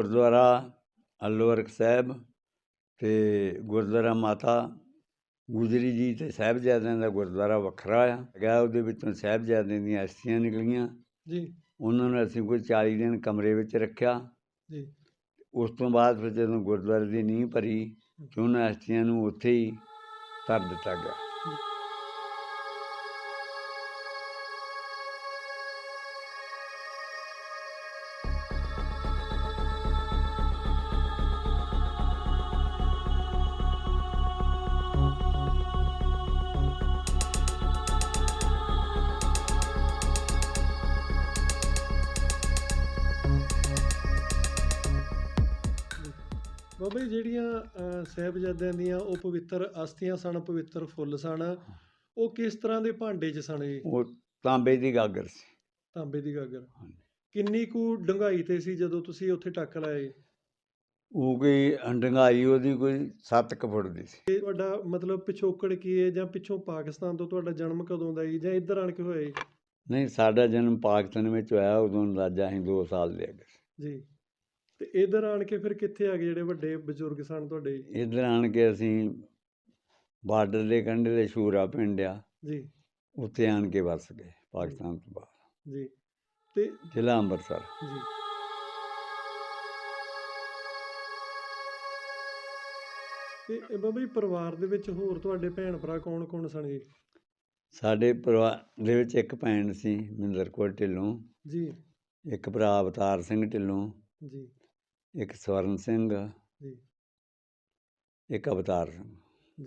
ਗੁਰਦੁਆਰਾ ਅਲੋਵਰਕ ਸਾਹਿਬ ਤੇ ਗੁਰਦੁਆਰਾ ਮਾਤਾ ਗੁਜਰੀ ਜੀ ਤੇ ਸਾਹਿਬਜ਼ਾਦਿਆਂ ਦਾ ਗੁਰਦੁਆਰਾ ਵੱਖਰਾ ਆ। ਹੈਗਾ ਉਹਦੇ ਵਿੱਚੋਂ ਸਾਹਿਬਜ਼ਾਦਿਆਂ ਦੀਆਂ ਅਸਥੀਆਂ ਨਿਕਲੀਆਂ। ਜੀ। ਉਹਨਾਂ ਨੂੰ ਅਸੀਂ ਕੋਈ 40 ਦਿਨ ਕਮਰੇ ਵਿੱਚ ਰੱਖਿਆ। ਜੀ। ਉਸ ਤੋਂ ਬਾਅਦ ਫਿਰ ਜਦੋਂ ਗੁਰਦੁਆਰੇ ਦੀ ਨੀਂਹ ਭਰੀ ਤੇ ਉਹਨਾਂ ਅਸਥੀਆਂ ਨੂੰ ਉੱਥੇ ਹੀ ਧਰ ਦਿੱਤਾ ਗਿਆ। ਬਾਬਾ ਜੀ ਜਿਹੜੀਆਂ ਸਾਹਿਬਜ਼ਾਦਿਆਂ ਦੀਆਂ ਉਹ ਪਵਿੱਤਰ ਅਸਥੀਆਂ ਸਨ ਪਵਿੱਤਰ ਫੁੱਲ ਸਨ ਉਹ ਕਿਸ ਤਰ੍ਹਾਂ ਦੇ ਭਾਂਡੇ 'ਚ ਸਨ ਜੀ ਉਹ ਤਾਂਬੇ ਦੀ ਗਾਗਰ ਸੀ। ਤਾਂਬੇ ਦੀ ਗਾਗਰ। ਕਿੰਨੀ ਕੁ ਡੂੰਘਾਈ ਤੇ ਸੀ ਜਦੋਂ ਤੁਸੀਂ ਉੱਥੇ ਟੱਕ ਲਾਏ? ਉਹ ਕੋਈ ਡੰਗਾਈ ਉਹਦੀ ਕੋਈ 7 ਫੁੱਟ ਦੀ ਸੀ। ਇਹ ਤੁਹਾਡਾ ਮਤਲਬ ਪਿਛੋਕੜ ਕੀ ਹੈ ਜਾਂ ਪਿੱਛੋਂ ਪਾਕਿਸਤਾਨ ਤੋਂ ਤੁਹਾਡਾ ਜਨਮ ਕਦੋਂ ਦਾ ਜੀ ਜਾਂ ਇੱਧਰ ਆਣ ਕੇ ਹੋਇਆ ਨਹੀਂ ਸਾਡਾ ਜਨਮ ਪਾਕਿਸਤਾਨ ਵਿੱਚ ਹੋਇਆ ਉਦੋਂ ਅੰਦਾਜ਼ਾ ਅਸੀਂ 2 ਸਾਲ ਦੇ ਹੈਗੇ ਜੀ। ਤੇ ਇੱਧਰ ਆਣ ਕੇ ਫਿਰ ਕਿੱਥੇ ਆ ਗਏ ਜਿਹੜੇ ਵੱਡੇ ਬਜ਼ੁਰਗ ਸਨ ਤੁਹਾਡੇ? ਇੱਧਰ ਆਣ ਕੇ ਅਸੀਂ ਬਾਰਡਰ ਦੇ ਕੰਢੇ ਤੇ ਸ਼ੂਰਾ ਪਿੰਡ ਆ। ਜੀ। ਉੱਥੇ ਆਣ ਕੇ ਵਸ ਗਏ ਪਾਕਿਸਤਾਨ ਤੋਂ ਬਾਅਦ ਜੀ। ਤੇ ਜ਼ਿਲ੍ਹਾ ਅੰਮ੍ਰਿਤਸਰ। ਜੀ। ਤੇ ਇਹ ਬਾਬਾ ਜੀ ਪਰਿਵਾਰ ਦੇ ਵਿੱਚ ਹੋਰ ਤੁਹਾਡੇ ਭੈਣ ਭਰਾ ਕੌਣ ਕੌਣ ਸਨ ਜੀ? ਸਾਡੇ ਪਰਿਵਾਰ ਦੇ ਵਿੱਚ ਇੱਕ ਭੈਣ ਸੀ ਮਿੰਦਰ ਕੌਰ ਢਿੱਲੋਂ। ਜੀ। ਇੱਕ ਭਰਾ ਅਵਤਾਰ ਸਿੰਘ ਢਿੱਲੋਂ। ਜੀ। ਇੱਕ ਸਵਰਨ ਸਿੰਘ ਜੀ। ਇੱਕ ਅਵਤਾਰ ਸਿੰਘ।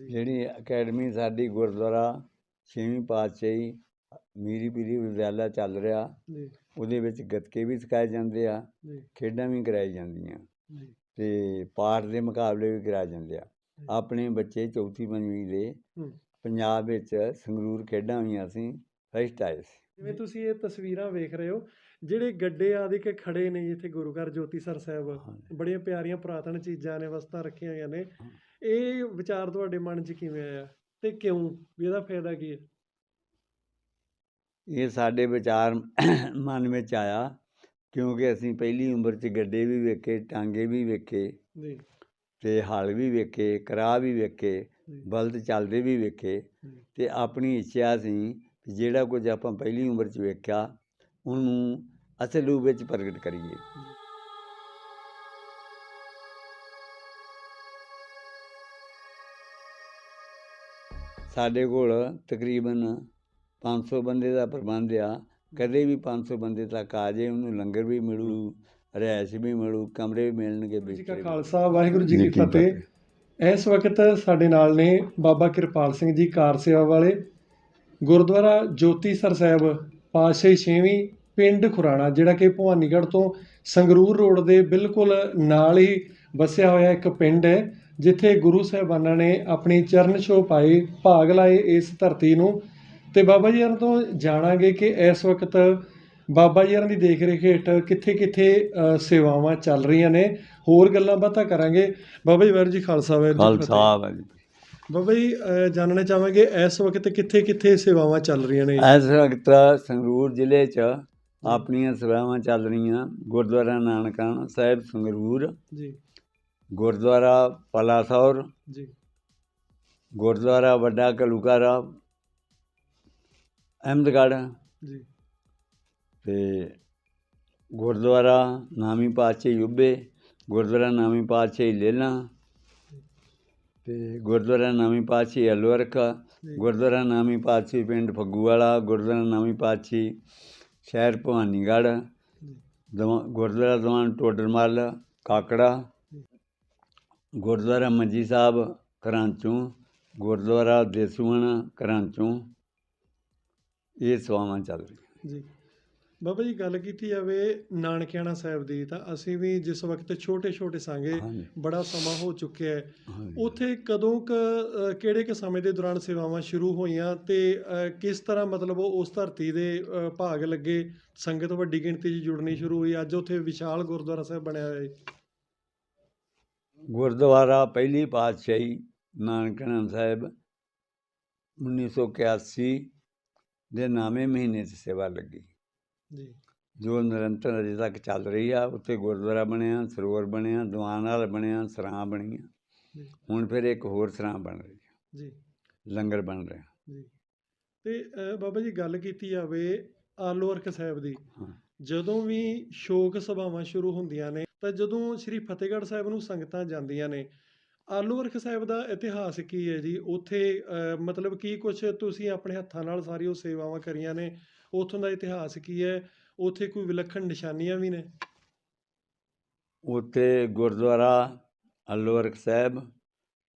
ਜਿਹੜੀ ਅਕੈਡਮੀ ਸਾਡੀ ਗੁਰਦੁਆਰਾ ਛੇਵੀਂ ਪਾਤਸ਼ਾਹੀ ਮੀਰੀ ਪੀਰੀ ਵਿਦਿਆਲਾ ਚੱਲ ਰਿਹਾ ਜੀ। ਉਹਦੇ ਵਿੱਚ ਗੱਤਕੇ ਵੀ ਸਿਖਾਏ ਜਾਂਦੇ ਆ ਜੀ। ਖੇਡਾਂ ਵੀ ਕਰਾਈ ਜਾਂਦੀਆਂ। ਜੀ। ਤੇ ਪਾਠ ਦੇ ਮੁਕਾਬਲੇ ਵੀ ਕਰਾਏ ਜਾਂਦੇ ਆ। ਆਪਣੇ ਬੱਚੇ ਚੌਥੀ ਪੰਜਵੀਂ ਦੇ। ਪੰਜਾਬ ਵਿੱਚ ਸੰਗਰੂਰ ਖੇਡਾਂ ਹੋਈਆਂ ਸੀ ਫਸਟ ਆਏ ਸੀ। ਜਿਵੇਂ ਤੁਸੀਂ ਇਹ ਤਸਵੀਰਾਂ ਵੇਖ ਰਹੇ ਹੋ ਜਿਹੜੇ ਗੱਡੇ ਆਦਿ ਕੇ ਖੜੇ ਨੇ ਇੱਥੇ ਗੁਰੂ ਘਰ ਜੋਤੀਸਰ ਸਾਹਿਬ ਹਾਂਜੀ। ਬੜੀਆਂ ਪਿਆਰੀਆਂ ਪੁਰਾਤਨ ਚੀਜ਼ਾਂ ਨੇ ਵਸਤਾਂ ਰੱਖੀਆਂ ਹੋਈਆਂ ਨੇ। ਇਹ ਵਿਚਾਰ ਤੁਹਾਡੇ ਮਨ 'ਚ ਕਿਵੇਂ ਆਇਆ ਤੇ ਕਿਉਂ? ਵੀ ਇਹਦਾ ਫਾਇਦਾ ਕੀ ਹੈ? ਇਹ ਸਾਡੇ ਵਿਚਾਰ ਮਨ ਵਿੱਚ ਆਇਆ ਕਿਉਂਕਿ ਅਸੀਂ ਪਹਿਲੀ ਉਮਰ 'ਚ ਗੱਡੇ ਵੀ ਵੇਖੇ ਟਾਂਗੇ ਵੀ ਵੇਖੇ ਜੀ। ਤੇ ਹਲ ਵੀ ਵੇਖੇ ਕਰਾਹ ਵੀ ਵੇਖੇ ਬਲਦ ਚੱਲਦੇ ਵੀ ਵੇਖੇ ਤੇ ਆਪਣੀ ਇੱਛਾ ਸੀ ਜਿਹੜਾ ਕੁਝ ਆਪਾਂ ਪਹਿਲੀ ਉਮਰ 'ਚ ਵੇਖਿਆ ਉਹਨੂੰ ਅਸਲ ਰੂਪ ਵਿੱਚ ਪ੍ਰਗਟ ਕਰੀਏ। ਸਾਡੇ ਕੋਲ ਤਕਰੀਬਨ 500 ਬੰਦੇ ਦਾ ਪ੍ਰਬੰਧ ਆ। ਕਦੇ ਵੀ 500 ਬੰਦੇ ਤੱਕ ਆ ਜੇ ਉਹਨੂੰ ਲੰਗਰ ਵੀ ਮਿਲੂ ਰਿਹਾਇਸ਼ ਵੀ ਮਿਲੂ ਕਮਰੇ ਵੀ ਮਿਲਣਗੇ ਬਿਸਤਰੇ। ਖਾਲਸਾ ਵਾਹਿਗੁਰੂ ਜੀ ਕੀ ਫਤਿਹ। ਇਸ ਵਕਤ ਸਾਡੇ ਨਾਲ ਨੇ ਬਾਬਾ ਕਿਰਪਾਲ ਸਿੰਘ ਜੀ ਕਾਰ ਸੇਵਾ ਵਾਲੇ। ਗੁਰਦੁਆਰਾ ਜੋਤੀਸਰ ਸਾਹਿਬ ਪਾਤਸ਼ਾਹੀ ਛੇਵੀਂ ਪਿੰਡ ਖੁਰਾਣਾ ਜਿਹੜਾ ਕਿ ਭਵਾਨੀਗੜ੍ਹ ਤੋਂ ਸੰਗਰੂਰ ਰੋਡ ਦੇ ਬਿਲਕੁਲ ਨਾਲ ਹੀ ਵਸਿਆ ਹੋਇਆ ਇੱਕ ਪਿੰਡ ਹੈ ਜਿੱਥੇ ਗੁਰੂ ਸਾਹਿਬਾਨਾਂ ਨੇ ਆਪਣੀ ਚਰਨ ਛੋਹ ਪਾਈ ਭਾਗ ਲਾਏ ਇਸ ਧਰਤੀ ਨੂੰ। ਤੇ ਬਾਬਾ ਜੀ ਹੋਰਾਂ ਤੋਂ ਜਾਣਾਂਗੇ ਕਿ ਇਸ ਵਕਤ ਬਾਬਾ ਜੀ ਹੋਰਾਂ ਦੀ ਦੇਖ ਰੇਖ ਹੇਠ ਕਿੱਥੇ ਕਿੱਥੇ ਅ, ਸੇਵਾਵਾਂ ਚੱਲ ਰਹੀਆਂ ਨੇ। ਹੋਰ ਗੱਲਾਂ ਬਾਤਾਂ ਕਰਾਂਗੇ। ਬਾਬਾ ਜੀ ਵਾਹਿਗੁਰੂ ਜੀ ਖਾਲਸਾ ਵਾਹਿਗੁਰੂ ਜੀ। ਖਾਲਸਾ ਵਾਹਿਗੁਰੂ ਬਾਬਾ ਜੀ ਜਾਣਨਾ ਚਾਹਾਂਗੇ ਇਸ ਵਕਤ ਕਿੱਥੇ ਕਿੱਥੇ ਸੇਵਾਵਾਂ ਚੱਲ ਰਹੀਆਂ ਨੇ? ਇਸ ਵਕਤ ਸੰਗਰੂਰ ਜ਼ਿਲ੍ਹੇ 'ਚ ਆਪਣੀਆਂ ਸੇਵਾਵਾਂ ਚੱਲ ਰਹੀਆਂ ਗੁਰਦੁਆਰਾ ਨਾਨਕਾਣਾ ਸਾਹਿਬ ਸੰਗਰੂਰ ਜੀ। ਗੁਰਦੁਆਰਾ ਪਲਾਸੌਰ ਜੀ। ਗੁਰਦੁਆਰਾ ਵੱਡਾ ਕਲੂਕਾਰਾ ਅਹਿਮਦਗੜ੍ਹ ਜੀ। ਤੇ ਗੁਰਦੁਆਰਾ ਨਾਮੀ ਪਾਤਸ਼ਾਹੀ ਯੁੱਬੇ ਗੁਰਦੁਆਰਾ ਨਾਮੀ ਪਾਤਸ਼ਾਹੀ ਲੇਲਾ ਤੇ ਗੁਰਦੁਆਰਾ ਨਾਮੀ ਪਾਤਸ਼ਾਹੀ ਅਲਵਰਕਾ। ਗੁਰਦੁਆਰਾ ਨਾਮੀ ਪਾਤਸ਼ਾਹੀ ਪਿੰਡ ਫੱਗੂਵਾਲਾ ਗੁਰਦੁਆਰਾ ਨਾਮੀ ਪਾਤਸ਼ਾਹੀ ਸ਼ਹਿਰ ਭਵਾਨੀਗੜ੍ਹ, ਦਵਾ, ਗੁਰਦੁਆਰਾ ਦੀਵਾਨ ਟੋਡਰਮੱਲ ਕਾਕੜਾ, ਗੁਰਦੁਆਰਾ ਮੰਜੀ ਸਾਹਿਬ ਕਰਾਂਚੋਂ ਗੁਰਦੁਆਰਾ ਦੇਸੂਣ ਕਰਾਂਚੋਂ ਇਹ ਸੇਵਾਵਾਂ ਚੱਲ ਰਹੀਆਂ। ਜੀ। ਬਾਬਾ ਜੀ ਗੱਲ ਕੀਤੀ ਜਾਵੇ ਨਾਨਕਿਆਣਾ ਸਾਹਿਬ ਦੀ ਤਾਂ ਅਸੀਂ ਵੀ ਜਿਸ ਵਕਤ ਛੋਟੇ ਛੋਟੇ ਸਾਂਗੇ ਬੜਾ ਸਮਾਂ ਹੋ ਚੁੱਕਿਆ ਹੈ। ਉਥੇ ਕਦੋਂ ਕ ਕਿਹੜੇ ਕ ਸਮੇਂ ਦੇ ਦੌਰਾਨ ਸੇਵਾਵਾਂ ਸ਼ੁਰੂ ਹੋਈਆਂ ਤੇ ਕਿਸ ਤਰ੍ਹਾਂ ਮਤਲਬ ਉਹ ਉਸ ਧਰਤੀ ਦੇ ਭਾਗ ਲੱਗੇ? ਸੰਗਤ ਵੱਡੀ ਗਿਣਤੀ 'ਚ ਜੁੜਨੀ ਸ਼ੁਰੂ ਹੋਈ ਅੱਜ ਉਥੇ ਵਿਸ਼ਾਲ ਗੁਰਦੁਆਰਾ ਸਾਹਿਬ ਬਣਿਆ ਹੋਇਆ ਹੈ। ਗੁਰਦੁਆਰਾ ਪਹਿਲੀ ਪਾਤਸ਼ਾਹੀ ਨਾਨਕਣਾ ਸਾਹਿਬ 1981 ਦੇ ਨਾਵੇਂ ਮਹੀਨੇ 'ਚ ਸੇਵਾ ਲੱਗੀ। ਜੀ। ਜੋ ਨਿਰੰਤਰ ਅਜੇ ਤੱਕ ਚੱਲ ਰਹੀ ਆ ਉੱਥੇ ਗੁਰਦੁਆਰਾ ਬਣਿਆ ਸਰੋਵਰ ਬਣਿਆ ਦੀਵਾਨ ਹਾਲ ਬਣਿਆ ਸਰਾਂ ਬਣੀਆਂ। ਜੀ। ਹੁਣ ਫਿਰ ਇੱਕ ਹੋਰ ਸਰਾਂ ਬਣ ਰਹੀ ਹੈ ਜੀ। ਲੰਗਰ ਬਣ ਰਿਹਾ। ਜੀ। ਤੇ ਬਾਬਾ ਜੀ ਗੱਲ ਕੀਤੀ ਜਾਵੇ ਆਲੂ ਅਰਕ ਸਾਹਿਬ ਦੀ। ਜਦੋਂ ਵੀ ਸ਼ੋਕ ਸਭਾਵਾਂ ਸ਼ੁਰੂ ਹੁੰਦੀਆਂ ਨੇ ਤਾਂ ਜਦੋਂ ਸ੍ਰੀ ਫਤਿਹਗੜ੍ਹ ਸਾਹਿਬ ਨੂੰ ਸੰਗਤਾਂ ਜਾਂਦੀਆਂ ਨੇ ਆਲੂ ਅਰਕ ਸਾਹਿਬ ਦਾ ਇਤਿਹਾਸ ਕੀ ਹੈ ਜੀ? ਉੱਥੇ ਮਤਲਬ ਕੀ ਕੁਝ ਤੁਸੀਂ ਆਪਣੇ ਹੱਥਾਂ ਨਾਲ ਸਾਰੀ ਉਹ ਸੇਵਾਵਾਂ ਕਰੀਆਂ ਨੇ? ਉੱਥੋਂ ਦਾ ਇਤਿਹਾਸ ਕੀ ਹੈ? ਉੱਥੇ ਕੋਈ ਵਿਲੱਖਣ ਨਿਸ਼ਾਨੀਆਂ ਵੀ ਨੇ? ਉੱਥੇ ਗੁਰਦੁਆਰਾ ਅਲੋਰਕ ਸਾਹਿਬ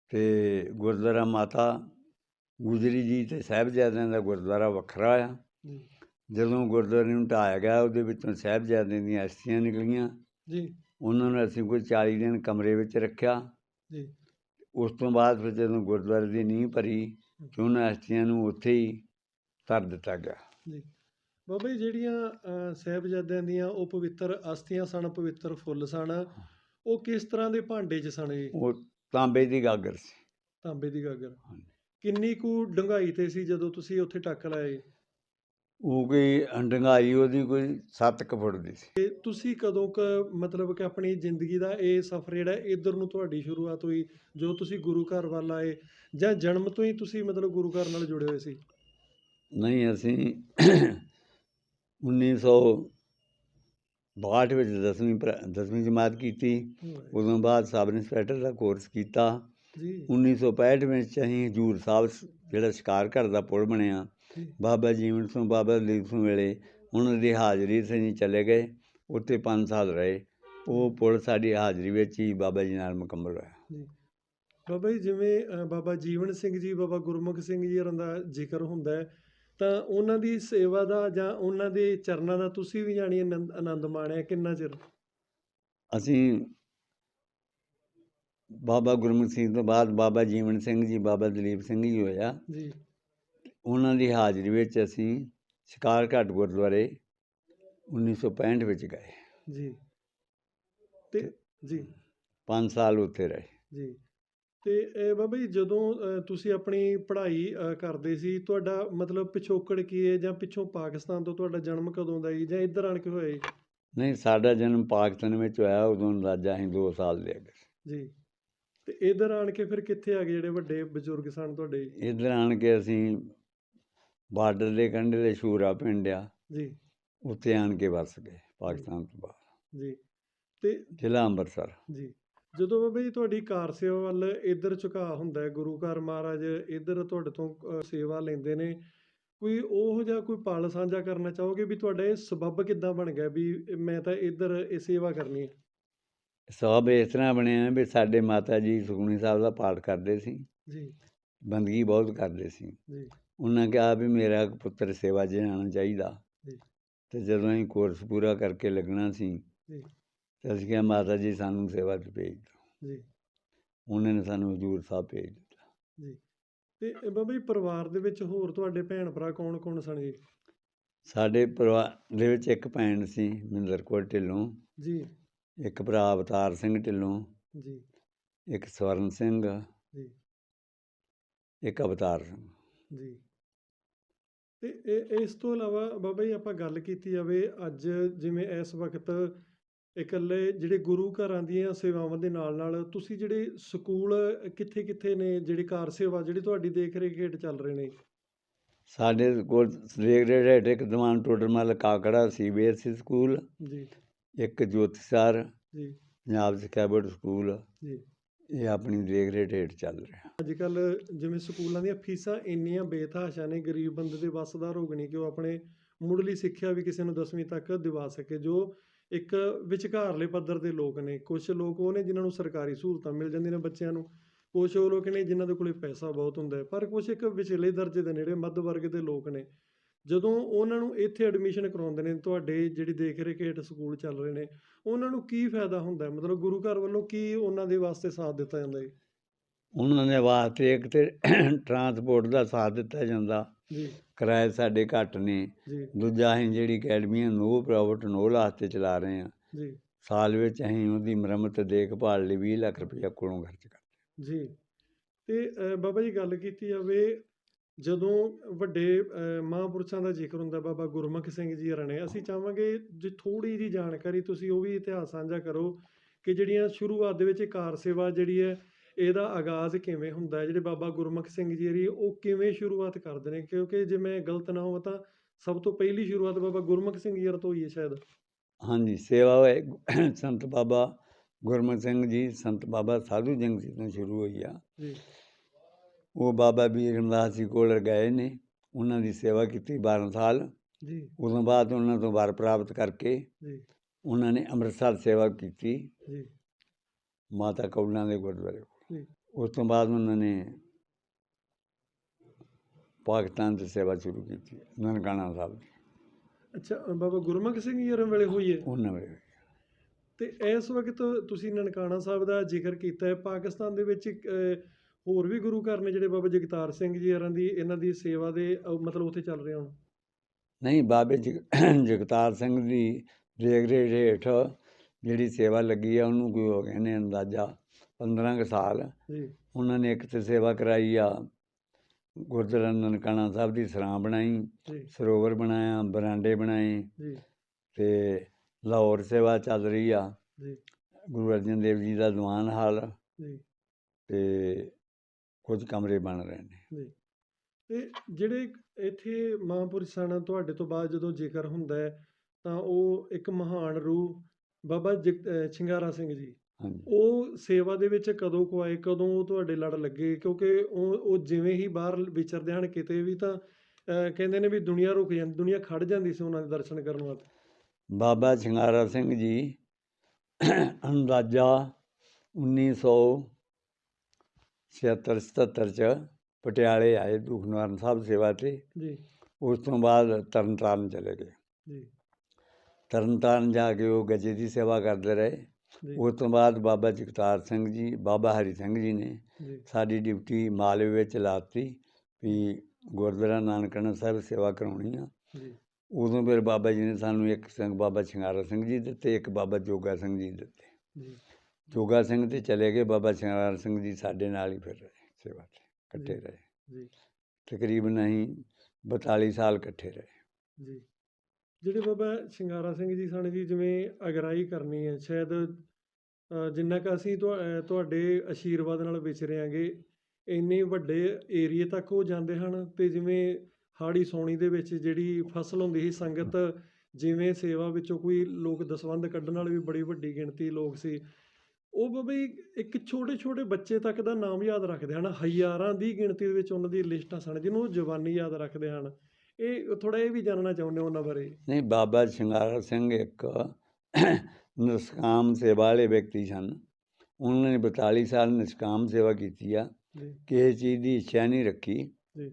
ਤੇ ਗੁਰਦੁਆਰਾ ਮਾਤਾ ਗੁਜਰੀ ਜੀ ਤੇ ਸਾਹਿਬਜ਼ਾਦਿਆਂ ਦਾ ਗੁਰਦੁਆਰਾ ਵੱਖਰਾ ਆ। ਜੀ। ਜਦੋਂ ਗੁਰਦੁਆਰੇ ਨੂੰ ਢਾਇਆ ਗਿਆ ਉਹਦੇ ਵਿੱਚੋਂ ਸਾਹਿਬਜ਼ਾਦਿਆਂ ਦੀਆਂ ਅਸਥੀਆਂ ਨਿਕਲੀਆਂ। ਜੀ। ਉਹਨਾਂ ਨੂੰ ਅਸੀਂ ਕੋਈ 40 ਦਿਨ ਕਮਰੇ ਵਿੱਚ ਰੱਖਿਆ। ਜੀ। ਉਸ ਤੋਂ ਬਾਅਦ ਫਿਰ ਜਦੋਂ ਗੁਰਦੁਆਰੇ ਦੀ ਨੀਂਹ ਭਰੀ ਤੇ ਉਹਨਾਂ ਅਸਥੀਆਂ ਨੂੰ ਉੱਥੇ ਹੀ ਧਰ ਦਿੱਤਾ ਗਿਆ। ਜੀ। ਬਾਬਾ ਜੀ ਜਿਹੜੀਆਂ ਸਾਹਿਬਜ਼ਾਦਿਆਂ ਦੀਆਂ ਉਹ ਪਵਿੱਤਰ ਅਸਥੀਆਂ ਸਨ ਪਵਿੱਤਰ ਫੁੱਲ ਸਨ। ਉਹ ਕਿਸ ਤਰ੍ਹਾਂ ਦੇ ਭਾਂਡੇ 'ਚ ਸਨ ਜੀ ਉਹ ਤਾਂਬੇ ਦੀ ਗਾਗਰ ਸੀ। ਤਾਂਬੇ ਦੀ ਗਾਗਰ। ਕਿੰਨੀ ਕੁ ਡੂੰਘਾਈ ਤੇ ਸੀ ਜਦੋਂ ਤੁਸੀਂ ਉੱਥੇ ਟੱਕ ਲਾਏ? ਉਹ ਕੋਈ ਡੰਗਾਈ ਉਹਦੀ ਕੋਈ 7 ਫੁੱਟ ਦੀ ਸੀ। ਤੇ ਤੁਸੀਂ ਕਦੋਂ ਕ ਮਤਲਬ ਕਿ ਆਪਣੀ ਜ਼ਿੰਦਗੀ ਦਾ ਇਹ ਸਫ਼ਰ ਜਿਹੜਾ ਇਧਰ ਨੂੰ ਤੁਹਾਡੀ ਸ਼ੁਰੂਆਤ ਹੋਈ ਜੋ ਤੁਸੀਂ ਗੁਰੂ ਘਰ ਵੱਲ ਆਏ ਜਾਂ ਜਨਮ ਤੋਂ ਹੀ ਤੁਸੀਂ ਮਤਲਬ ਗੁਰੂ ਘਰ ਨਾਲ ਜੁੜੇ ਹੋਏ ਸੀ? ਨਹੀਂ ਅਸੀਂ 1962 ਵਿੱਚ ਦਸਵੀਂ ਪ੍ਰ- ਦਸਵੀਂ ਜਮਾਤ ਕੀਤੀ। ਉਦੋਂ ਬਾਅਦ ਸਬ ਇੰਸਪੈਕਟਰ ਦਾ ਕੋਰਸ ਕੀਤਾ। ਜੀ। 1965 ਵਿੱਚ ਅਸੀਂ ਹਜੂਰ ਸਾਹਿਬ ਸ- ਜਿਹੜਾ ਸ਼ਿਕਾਰ ਘਰ ਦਾ ਪੁਲ ਬਣਿਆ। ਜੀ। ਬਾਬਾ ਜੀਵਨ ਸਿੰਘ ਬਾਬਾ ਦਲੀਪ ਸਿੰਘ ਵੇਲੇ ਉਹਨਾਂ ਦੀ ਹਾਜ਼ਰੀ 'ਤੇ ਅਸੀਂ ਚਲੇ ਗਏ। ਉੱਥੇ 5 ਸਾਲ ਰਹੇ। ਉਹ ਪੁਲ ਸਾਡੀ ਹਾਜ਼ਰੀ ਵਿੱਚ ਹੀ ਬਾਬਾ ਜੀ ਨਾਲ ਮੁਕੰਮਲ ਹੋਇਆ। ਬਾਬਾ ਜੀ ਜਿਵੇਂ ਬਾਬਾ ਜੀਵਨ ਸਿੰਘ ਜੀ ਬਾਬਾ ਗੁਰਮੁਖ ਸਿੰਘ ਜੀ ਹੋਰਾਂ ਦਾ ਜ਼ਿਕਰ ਹੁੰਦਾ ਹੈ ਤਾਂ ਉਹਨਾਂ ਦੀ ਸੇਵਾ ਦਾ ਜਾਂ ਉਹਨਾਂ ਦੇ ਚਰਨਾਂ ਦਾ ਤੁਸੀਂ ਵੀ ਜਾਣੀ ਆਨੰਦ ਆਨੰਦ ਮਾਣਿਆ ਕਿੰਨਾ ਚਿਰ? ਅਸੀਂ ਬਾਬਾ ਗੁਰਮੁਖ ਸਿੰਘ ਤੋਂ ਬਾਅਦ ਬਾਬਾ ਜੀਵਨ ਸਿੰਘ ਜੀ ਬਾਬਾ ਦਲੀਪ ਸਿੰਘ ਜੀ ਹੋਇਆ। ਜੀ। ਉਹਨਾਂ ਦੀ ਹਾਜ਼ਰੀ ਵਿੱਚ ਅਸੀਂ ਸ਼ਿਕਾਰ ਘਾਟ ਗੁਰਦੁਆਰੇ 1965 ਵਿੱਚ ਗਏ। ਜੀ। ਤੇ ਜੀ। 5 ਸਾਲ ਉੱਥੇ ਰਹੇ। ਜੀ। ਤੇ ਇਹ ਬਾਬਾ ਜੀ ਜਦੋਂ ਤੁਸੀਂ ਆਪਣੀ ਪੜ੍ਹਾਈ ਕਰਦੇ ਸੀ ਤੁਹਾਡਾ ਮਤਲਬ ਪਿਛੋਕੜ ਕੀ ਹੈ ਜਾਂ ਪਿੱਛੋਂ ਪਾਕਿਸਤਾਨ ਤੋਂ ਤੁਹਾਡਾ ਜਨਮ ਕਦੋਂ ਦਾ ਜੀ ਜਾਂ ਇੱਧਰ ਆਣ ਕੇ ਹੋਇਆ ਜੀ ਨਹੀਂ ਸਾਡਾ ਜਨਮ ਪਾਕਿਸਤਾਨ ਵਿੱਚ ਹੋਇਆ ਉਦੋਂ ਅੰਦਾਜ਼ਾ ਅਸੀਂ 2 ਸਾਲ ਦੇ ਹੈਗੇ ਸੀ ਜੀ। ਤੇ ਇੱਧਰ ਆਣ ਕੇ ਫਿਰ ਕਿੱਥੇ ਆ ਗਏ ਜਿਹੜੇ ਵੱਡੇ ਬਜ਼ੁਰਗ ਸਨ ਤੁਹਾਡੇ? ਇੱਧਰ ਆਣ ਕੇ ਅਸੀਂ ਬਾਰਡਰ ਦੇ ਕੰਢੇ ਤੇ ਸ਼ੂਰਾ ਪਿੰਡ ਆ। ਜੀ। ਉੱਥੇ ਆਣ ਕੇ ਵਸ ਗਏ ਪਾਕਿਸਤਾਨ ਤੋਂ ਬਾਅਦ ਜੀ। ਤੇ ਜ਼ਿਲ੍ਹਾ ਅੰਮ੍ਰਿਤਸਰ। ਜੀ। ਜਦੋਂ ਬਾਬਾ ਜੀ ਤੁਹਾਡੀ ਕਾਰ ਸੇਵਾ ਵੱਲ ਇੱਧਰ ਝੁਕਾਅ ਹੁੰਦਾ ਹੈ ਗੁਰੂ ਘਰ ਮਹਾਰਾਜ ਇੱਧਰ ਤੁਹਾਡੇ ਤੋਂ ਸੇਵਾ ਲੈਂਦੇ ਨੇ ਕੋਈ ਉਹੋ ਜਿਹਾ ਕੋਈ ਪਲ ਸਾਂਝਾ ਕਰਨਾ ਚਾਹੋਗੇ ਵੀ ਤੁਹਾਡਾ ਇਹ ਸਬੱਬ ਕਿੱਦਾਂ ਬਣ ਗਿਆ ਵੀ ਮੈਂ ਤਾਂ ਇੱਧਰ ਇਹ ਸੇਵਾ ਕਰਨੀ ਹੈ? ਸਭ ਇਸ ਤਰ੍ਹਾਂ ਬਣਿਆ ਵੀ ਸਾਡੇ ਮਾਤਾ ਜੀ ਸੁਖਮਨੀ ਸਾਹਿਬ ਦਾ ਪਾਠ ਕਰਦੇ ਸੀ। ਜੀ। ਬੰਦਗੀ ਬਹੁਤ ਕਰਦੇ ਸੀ। ਜੀ। ਉਹਨਾਂ ਕਿਹਾ ਵੀ ਮੇਰਾ ਇੱਕ ਪੁੱਤਰ ਸੇਵਾ 'ਚ ਜਾਣਾ ਚਾਹੀਦਾ। ਜੀ। ਤੇ ਜਦੋਂ ਅਸੀਂ ਕੋਰਸ ਪੂਰਾ ਕਰਕੇ ਲੱਗਣਾ ਸੀ ਜੀ। ਤੇ ਅਸੀਂ ਕਿਹਾ ਮਾਤਾ ਜੀ ਸਾਨੂੰ ਸੇਵਾ 'ਚ ਭੇਜ ਦਿਓ। ਜੀ। ਉਹਨਾਂ ਨੇ ਸਾਨੂੰ ਹਜ਼ੂਰ ਸਾਹਿਬ ਭੇਜ ਦਿੱਤਾ। ਜੀ। ਤੇ ਇਹ ਬਾਬਾ ਜੀ ਪਰਿਵਾਰ ਦੇ ਵਿੱਚ ਹੋਰ ਤੁਹਾਡੇ ਭੈਣ ਭਰਾ ਕੌਣ ਕੌਣ ਸਨ ਜੀ ਸਾਡੇ ਪਰਿਵਾਰ ਦੇ ਵਿੱਚ ਇੱਕ ਭੈਣ ਸੀ ਮਹਿੰਦਰ ਕੌਰ ਢਿੱਲੋਂ। ਜੀ। ਇੱਕ ਭਰਾ ਅਵਤਾਰ ਸਿੰਘ ਢਿੱਲੋਂ। ਜੀ। ਇੱਕ ਸਵਰਨ ਸਿੰਘ। ਜੀ। ਇੱਕ ਅਵਤਾਰ ਸਿੰਘ। ਜੀ। ਤੇ ਇਹ ਇਸ ਤੋਂ ਇਲਾਵਾ ਬਾਬਾ ਜੀ ਆਪਾਂ ਗੱਲ ਕੀਤੀ ਜਾਵੇ ਅੱਜ ਜਿਵੇਂ ਇਸ ਵਕਤ ਇਕੱਲੇ ਜਿਹੜੇ ਗੁਰੂ ਘਰਾਂ ਦੀਆਂ ਸੇਵਾਵਾਂ ਦੇ ਨਾਲ ਨਾਲ ਤੁਸੀਂ ਜਿਹੜੇ ਸਕੂਲ ਕਿੱਥੇ ਕਿੱਥੇ ਨੇ ਜਿਹੜੀ ਕਾਰ ਸੇਵਾ ਜਿਹੜੀ ਤੁਹਾਡੀ ਦੇਖ ਰੇਖ ਹੇਠ ਚੱਲ ਰਹੇ ਨੇ? ਸਾਡੇ ਕੋਲ ਰੇਗ ਰੇਟ ਇੱਕ ਦੀਵਾਨ ਟੋਡਰਮਲ ਕਾਕੜਾ ਸੀਬੀਐਸਈ ਸਕੂਲ ਜੀ। ਇੱਕ ਜੋਤੀਸਰ ਜੀ। ਪੰਜਾਬ ਸਿੱਖਿਆ ਬੋਰਡ ਸਕੂਲ ਜੀ। ਇਹ ਆਪਣੀ ਦੇਖ ਰੇਟ ਹੇਠ ਚੱਲ ਰਿਹਾ। ਅੱਜ ਕੱਲ ਜਿਵੇਂ ਸਕੂਲਾਂ ਦੀਆਂ ਫੀਸਾਂ ਇੰਨੀਆਂ ਬੇਤਹਾਸ਼ਾ ਨੇ ਗਰੀਬ ਬੰਦੇ ਦੇ ਵੱਸ ਦਾ ਰੋਗ ਨਹੀਂ ਕਿ ਉਹ ਆਪਣੇ ਮੁੱਢਲੀ ਸਿੱਖਿਆ ਵੀ ਕਿਸੇ ਨੂੰ 10ਵੀਂ ਤੱਕ ਦਿਵਾ ਸਕੇ ਜੋ ਇੱਕ ਵਿਚਕਾਰਲੇ ਪੱਧਰ ਦੇ ਲੋਕ ਨੇ। ਕੁਝ ਲੋਕ ਉਹ ਨੇ ਜਿਨ੍ਹਾਂ ਨੂੰ ਸਰਕਾਰੀ ਸਹੂਲਤਾਂ ਮਿਲ ਜਾਂਦੀਆਂ ਨੇ ਬੱਚਿਆਂ ਨੂੰ। ਕੁਝ ਉਹ ਲੋਕ ਨੇ ਜਿਨ੍ਹਾਂ ਦੇ ਕੋਲੇ ਪੈਸਾ ਬਹੁਤ ਹੁੰਦਾ ਪਰ ਕੁਝ ਇੱਕ ਵਿਚਲੇ ਦਰਜੇ ਦੇ ਨੇੜੇ ਮੱਧ ਵਰਗ ਦੇ ਲੋਕ ਨੇ। ਜਦੋਂ ਉਹਨਾਂ ਨੂੰ ਇੱਥੇ ਐਡਮਿਸ਼ਨ ਕਰਾਉਂਦੇ ਨੇ ਤੁਹਾਡੇ ਜਿਹੜੀ ਦੇਖ ਰੇਖ ਹੇਠ ਸਕੂਲ ਚੱਲ ਰਹੇ ਨੇ ਉਹਨਾਂ ਨੂੰ ਕੀ ਫਾਇਦਾ ਹੁੰਦਾ? ਮਤਲਬ ਗੁਰੂ ਘਰ ਵੱਲੋਂ ਕੀ ਉਹਨਾਂ ਦੇ ਵਾਸਤੇ ਸਾਥ ਦਿੱਤਾ ਜਾਂਦਾ ਹੈ? ਉਹਨਾਂ ਦੇ ਵਾਸਤੇ ਇੱਕ ਤੇ ਟਰਾਂਸਪੋਰਟ ਦਾ ਸਾਥ ਦਿੱਤਾ ਜਾਂਦਾ। ਜੀ। ਕਿਰਾਏ ਸਾਡੇ ਘੱਟ ਨੇ। ਜੀ। ਦੂਜਾ ਅਸੀਂ ਜਿਹੜੀ ਅਕੈਡਮੀਆਂ ਨੋ ਪ੍ਰੋਫਿਟ ਨੋ ਲਾਸ ਤੇ ਚਲਾ ਰਹੇ ਹਾਂ ਜੀ। ਸਾਲ ਵਿੱਚ ਅਸੀਂ ਉਹਦੀ ਮੁਰੰਮਤ ਦੇਖਭਾਲ ਲਈ 20 ਲੱਖ ਰੁਪਏ ਕੋਲੋਂ ਖਰਚ ਕਰਦੇ ਜੀ। ਤੇ ਅ, ਬਾਬਾ ਜੀ ਗੱਲ ਕੀਤੀ ਜਾਵੇ ਜਦੋਂ ਵੱਡੇ ਅ, ਮਹਾਂਪੁਰਸ਼ਾਂ ਦਾ ਜ਼ਿਕਰ ਹੁੰਦਾ ਬਾਬਾ ਗੁਰਮੁਖ ਸਿੰਘ ਜੀ ਨੇ ਅਸੀਂ ਚਾਹਾਂਗੇ ਜੇ ਥੋੜੀ ਜੀ ਜਾਣਕਾਰੀ ਤੁਸੀਂ ਉਹ ਵੀ ਇਤਿਹਾਸ ਸਾਂਝਾ ਕਰੋ ਕਿ ਜਿਹੜੀਆਂ ਸ਼ੁਰੂਆਤ ਦੇ ਵਿੱਚ ਇਹ ਕਾਰ ਸੇਵਾ ਜਿਹੜੀ ਹੈ ਇਹਦਾ ਆਗਾਜ਼ ਕਿਵੇਂ ਹੁੰਦਾ ਹੈ? ਜਿਹੜੇ ਬਾਬਾ ਗੁਰਮੁਖ ਸਿੰਘ ਜੀ ਹਰੀ ਉਹ ਕਿਵੇਂ ਸ਼ੁਰੂਆਤ ਕਰਦੇ ਨੇ? ਕਿਉਂਕਿ ਜੇ ਮੈਂ ਗਲਤ ਨਾ ਹੋਵਾਂ ਤਾਂ ਸਭ ਤੋਂ ਪਹਿਲੀ ਸ਼ੁਰੂਆਤ ਬਾਬਾ ਗੁਰਮੁਖ ਸਿੰਘ ਜੀ ਤੋਂ ਹੋਈ ਹੈ ਸ਼ਾਇਦ। ਹਾਂਜੀ ਸੇਵਾ ਸੰਤ ਬਾਬਾ ਗੁਰਮੁਖ ਸਿੰਘ ਜੀ ਸੰਤ ਬਾਬਾ ਸਾਧੂ ਜੰਗ ਜੀ ਤੋਂ ਸ਼ੁਰੂ ਹੋਈ ਆ। ਜੀ। ਉਹ ਬਾਬਾ ਵੀਰ ਰਮਦਾਸ ਜੀ ਕੋਲ ਗਏ ਨੇ। ਉਹਨਾਂ ਦੀ ਸੇਵਾ ਕੀਤੀ 12 ਸਾਲ। ਜੀ। ਉਦੋਂ ਬਾਅਦ ਉਹਨਾਂ ਤੋਂ ਵਰ ਪ੍ਰਾਪਤ ਕਰਕੇ ਜੀ। ਉਹਨਾਂ ਨੇ ਅੰਮ੍ਰਿਤਸਰ ਸੇਵਾ ਕੀਤੀ। ਜੀ। ਮਾਤਾ ਕੌਲਾਂ ਦੇ ਗੁਰਦੁਆਰੇ। ਉਸ ਤੋਂ ਬਾਅਦ ਉਹਨਾਂ ਨੇ ਪਾਕਿਸਤਾਨ 'ਚ ਸੇਵਾ ਸ਼ੁਰੂ ਕੀਤੀ ਨਨਕਾਣਾ ਸਾਹਿਬ ਦੀ। ਅੱਛਾ ਬਾਬਾ ਗੁਰਮੁਖ ਸਿੰਘ ਜੀ ਹਰਾਂ ਵੇਲੇ ਹੋਈ ਹੈ? ਉਹਨਾਂ ਵੇਲੇ ਤੇ ਇਸ ਵਕਤ ਤੁਸੀਂ ਨਨਕਾਣਾ ਸਾਹਿਬ ਦਾ ਜ਼ਿਕਰ ਕੀਤਾ ਹੈ ਪਾਕਿਸਤਾਨ ਦੇ ਵਿੱਚ ਹੋਰ ਵੀ ਗੁਰੂ ਘਰ ਨੇ ਜਿਹੜੇ ਬਾਬਾ ਜਗਤਾਰ ਸਿੰਘ ਜੀ ਹਰਾਂ ਦੀ ਇਹਨਾਂ ਦੀ ਸੇਵਾ ਦੇ ਮਤਲਬ ਉੱਥੇ ਚੱਲ ਰਹੇ ਹੁਣ? ਨਹੀਂ ਬਾਬੇ ਜਗ- ਜਗਤਾਰ ਸਿੰਘ ਦੀ ਦੇਖ ਰੇਖ ਹੇਠ ਜਿਹੜੀ ਸੇਵਾ ਲੱਗੀ ਆ ਉਹਨੂੰ ਕੋਈ ਹੋ ਗਏ ਨੇ ਅੰਦਾਜ਼ਾ 15 ਕੁ ਸਾਲ ਜੀ। ਉਹਨਾਂ ਨੇ ਇੱਕ ਤੇ ਸੇਵਾ ਕਰਾਈ ਆ ਗੁਰਦੁਆਰਾ ਨਨਕਾਣਾ ਸਾਹਿਬ ਦੀ ਸਰਾਂ ਬਣਾਈ ਸਰੋਵਰ ਬਣਾਇਆ ਬਰਾਂਡੇ ਬਣਾਏ ਤੇ ਲਾਹੌਰ ਸੇਵਾ ਚੱਲ ਰਹੀ ਆ। ਗੁਰੂ ਅਰਜਨ ਦੇਵ ਜੀ ਦਾ ਦੀਵਾਨ ਹਾਲ ਤੇ ਕੁਝ ਕਮਰੇ ਬਣ ਰਹੇ ਨੇ। ਤੇ ਜਿਹੜੇ ਇੱਥੇ ਮਹਾਂਪੁਰਸ਼ਾਂ ਨਾਲ ਤੁਹਾਡੇ ਤੋਂ ਬਾਅਦ ਜਦੋਂ ਜ਼ਿਕਰ ਹੁੰਦਾ ਹੈ ਤਾਂ ਉਹ ਇੱਕ ਮਹਾਨ ਰੂਹ ਬਾਬਾ ਸ਼ਿੰਗਾਰਾ ਸਿੰਘ ਜੀ ਉਹ ਸੇਵਾ ਦੇ ਵਿੱਚ ਕਦੋਂ ਕੁ ਆਏ ਕਦੋਂ ਉਹ ਤੁਹਾਡੇ ਲੜ ਲੱਗੇ? ਕਿਉਂਕਿ ਉਹ ਉਹ ਜਿਵੇਂ ਹੀ ਬਾਹਰ ਵਿਚਰਦੇ ਹਨ ਕਿਤੇ ਵੀ ਤਾਂ ਕਹਿੰਦੇ ਨੇ ਵੀ ਦੁਨੀਆ ਰੁਕ ਜਾਂਦੀ ਦੁਨੀਆ ਖੜ ਜਾਂਦੀ ਸੀ ਉਹਨਾਂ ਦੇ ਦਰਸ਼ਨ ਕਰਨ ਵਾਸਤੇ। ਬਾਬਾ ਸ਼ਿੰਗਾਰਾ ਸਿੰਘ ਜੀ ਅੰਦਾਜ਼ਾ 1976 77 ਚ ਪਟਿਆਲੇ ਆਏ ਦੁਖ ਨਿਵਾਰਨ ਸਾਹਿਬ ਸੇਵਾ ਤੇ। ਜੀ। ਉਸ ਤੋਂ ਬਾਅਦ ਤਰਨਤਾਰਨ ਚਲੇ ਗਏ। ਜੀ। ਤਰਨਤਾਰਨ ਜਾ ਕੇ ਉਹ ਗਜੇ ਦੀ ਸੇਵਾ ਕਰਦੇ ਰਹੇ। ਉਸ ਤੋਂ ਬਾਅਦ ਬਾਬਾ ਜਗਤਾਰ ਸਿੰਘ ਜੀ ਬਾਬਾ ਹਰੀ ਸਿੰਘ ਜੀ ਨੇ ਸਾਡੀ ਡਿਊਟੀ ਮਾਲਵੇ ਵਿੱਚ ਲਾਤੀ ਵੀ ਗੁਰਦੁਆਰਾ ਨਾਨਕਣਾ ਸਾਹਿਬ ਸੇਵਾ ਕਰਾਉਣੀ ਆ। ਉਦੋਂ ਫਿਰ ਬਾਬਾ ਜੀ ਨੇ ਸਾਨੂੰ ਇੱਕ ਸਿੰਘ ਬਾਬਾ ਸ਼ਿੰਗਾਰਾ ਸਿੰਘ ਜੀ ਦਿੱਤੇ ਇੱਕ ਬਾਬਾ ਜੋਗਾ ਸਿੰਘ ਜੀ ਦਿੱਤੇ। ਜੋਗਾ ਸਿੰਘ ਤੇ ਚਲੇ ਗਏ ਬਾਬਾ ਸ਼ਿੰਗਾਰਾ ਸਿੰਘ ਜੀ ਸਾਡੇ ਨਾਲ ਹੀ ਫਿਰ ਰਹੇ ਸੇਵਾ ਤੇ ਇਕੱਠੇ। ਰਹੇ। ਜੀ। ਤਕਰੀਬਨ ਅਸੀਂ 42 ਸਾਲ ਇਕੱਠੇ ਰਹੇ। ਜੀ। ਜਿਹੜੇ ਬਾਬਾ ਸ਼ਿੰਗਾਰਾ ਸਿੰਘ ਜੀ ਸਨ ਜੀ, ਜਿਵੇਂ ਅਗਰਾਈ ਕਰਨੀ ਹੈ, ਸ਼ਾਇਦ ਜਿੰਨਾ ਕੁ ਅਸੀਂ ਤੁਹਾ- ਤੁਹਾਡੇ ਆਸ਼ੀਰਵਾਦ ਨਾਲ ਵਿਚਰਿਆਂਗੇ ਇੰਨੇ ਵੱਡੇ ਏਰੀਏ ਤੱਕ ਉਹ ਜਾਂਦੇ ਹਨ ਅਤੇ ਜਿਵੇਂ ਹਾੜੀ ਸੌਣੀ ਦੇ ਵਿੱਚ ਜਿਹੜੀ ਫਸਲ ਹੁੰਦੀ ਸੀ ਸੰਗਤ, ਜਿਵੇਂ ਸੇਵਾ ਵਿੱਚੋਂ ਕੋਈ ਲੋਕ ਦਸਵੰਧ ਕੱਢਣ ਵਾਲੇ ਵੀ ਬੜੀ ਵੱਡੀ ਗਿਣਤੀ ਲੋਕ ਸੀ, ਉਹ ਬਾਬਾ ਜੀ ਇੱਕ ਛੋਟੇ ਛੋਟੇ ਬੱਚੇ ਤੱਕ ਦਾ ਨਾਮ ਯਾਦ ਰੱਖਦੇ ਹਨ, ਹਜ਼ਾਰਾਂ ਦੀ ਗਿਣਤੀ ਦੇ ਵਿੱਚ ਉਹਨਾਂ ਦੀ ਲਿਸਟਾਂ ਸਨ, ਜਿਹਨੂੰ ਉਹ ਜ਼ੁਬਾਨੀ ਯਾਦ ਰੱਖਦੇ ਹਨ। ਇਹ ਥੋੜਾ ਇਹ ਵੀ ਜਾਣਨਾ ਚਾਹੁੰਦੇ ਉਹਨਾਂ ਬਾਰੇ? ਨਹੀਂ ਬਾਬਾ ਸ਼ਿੰਗਾਰਾ ਸਿੰਘ ਇੱਕ ਨਿਸ਼ਕਾਮ ਸੇਵਾ ਵਾਲੇ ਵਿਅਕਤੀ ਸਨ। ਉਹਨਾਂ ਨੇ 42 ਸਾਲ ਨਿਸ਼ਕਾਮ ਸੇਵਾ ਕੀਤੀ ਆ। ਕਿਸੇ ਚੀਜ਼ ਦੀ ਇੱਛਾ ਨਹੀਂ ਰੱਖੀ। ਜੀ।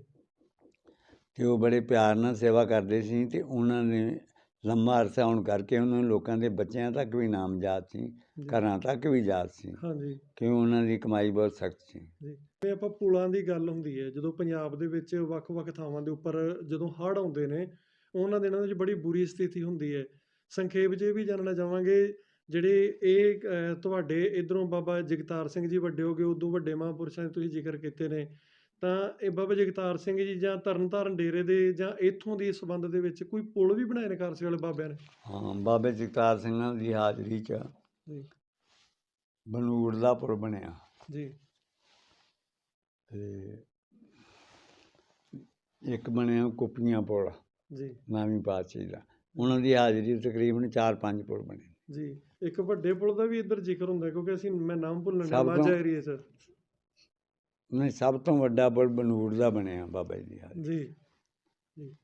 ਤੇ ਉਹ ਬੜੇ ਪਿਆਰ ਨਾਲ ਸੇਵਾ ਕਰਦੇ ਸੀ ਤੇ ਉਹਨਾਂ ਨੇ ਲੰਮਾ ਅਰਸਾ ਹੋਣ ਕਰਕੇ ਉਹਨਾਂ ਨੂੰ ਲੋਕਾਂ ਦੇ ਬੱਚਿਆਂ ਤੱਕ ਵੀ ਨਾਮ ਯਾਦ ਸੀ। ਘਰਾਂ ਤੱਕ ਵੀ ਯਾਦ ਸੀ ਹਾਂਜੀ। ਕਿਉਂ ਉਹਨਾਂ ਦੀ ਕਮਾਈ ਬਹੁਤ ਸਖਤ ਸੀ। ਜੀ। ਜਿਵੇਂ ਆਪਾਂ ਪੁਲਾਂ ਦੀ ਗੱਲ ਹੁੰਦੀ ਹੈ ਜਦੋਂ ਪੰਜਾਬ ਦੇ ਵਿੱਚ ਵੱਖ-ਵੱਖ ਥਾਵਾਂ ਦੇ ਉੱਪਰ ਜਦੋਂ ਹੜ੍ਹ ਆਉਂਦੇ ਨੇ ਉਹਨਾਂ ਦਿਨਾਂ ਵਿੱਚ ਬੜੀ ਬੁਰੀ ਸਥਿਤੀ ਹੁੰਦੀ ਹੈ। ਸੰਖੇਪ 'ਚ ਇਹ ਵੀ ਜਾਣਨਾ ਚਾਹਾਂਗੇ ਜਿਹੜੇ ਇਹ ਤੁਹਾਡੇ ਇਧਰੋਂ ਬਾਬਾ ਜਗਤਾਰ ਸਿੰਘ ਜੀ ਵੱਡੇ ਹੋ ਗਏ ਉਦੋਂ ਵੱਡੇ ਮਹਾਂਪੁਰਸ਼ਾਂ ਦੇ ਤੁਸੀਂ ਜ਼ਿਕਰ ਕੀਤੇ ਨੇ ਤਾਂ ਇਹ ਬਾਬਾ ਜਗਤਾਰ ਸਿੰਘ ਜੀ ਜਾਂ ਤਰਨਤਾਰਨ ਡੇਰੇ ਦੇ ਜਾਂ ਇੱਥੋਂ ਦੀ ਸੰਬੰਧ ਦੇ ਵਿੱਚ ਕੋਈ ਪੁਲ ਵੀ ਬਣਾਏ ਨੇ ਕਾਰਸੇ ਵਾਲੇ ਬਾਬਿਆਂ ਨੇ? ਹਾਂ ਬਾਬੇ ਜਗਤਾਰ ਸਿੰਘਾਂ ਦੀ ਹਾਜ਼ਰੀ 'ਚ ਜੀ। ਬਨੂੜ ਦਾ ਪੁਲ ਬਣਿਆ। ਜੀ। ਤੇ ਇੱਕ ਬਣਿਆ ਕੁੱਪੀਆਂ ਪੁਲ। ਜੀ। ਨਾਵੀਂ ਪਾਤਸ਼ਾਹੀ ਦਾ। ਉਹਨਾਂ ਦੀ ਹਾਜ਼ਰੀ ਤਕਰੀਬਨ 4-5 ਪੁਲ ਬਣੇ। ਜੀ। ਇੱਕ ਵੱਡੇ ਪੁਲ ਦਾ ਵੀ ਇੱਧਰ ਜ਼ਿਕਰ ਹੁੰਦਾ ਕਿਉਂਕਿ ਅਸੀਂ ਮੈਂ ਨਾਮ ਭੁੱਲਣ ਤੋਂ- ਮਾਝਾ ਏਰੀਏ 'ਚ। ਨਹੀਂ ਸਭ ਤੋਂ ਵੱਡਾ ਪੁਲ ਬਨੂੜ ਦਾ ਬਣਿਆ ਬਾਬਾ ਜੀ ਦੀ ਹਾਜ਼ਰੀ। ਜੀ। ਜੀ।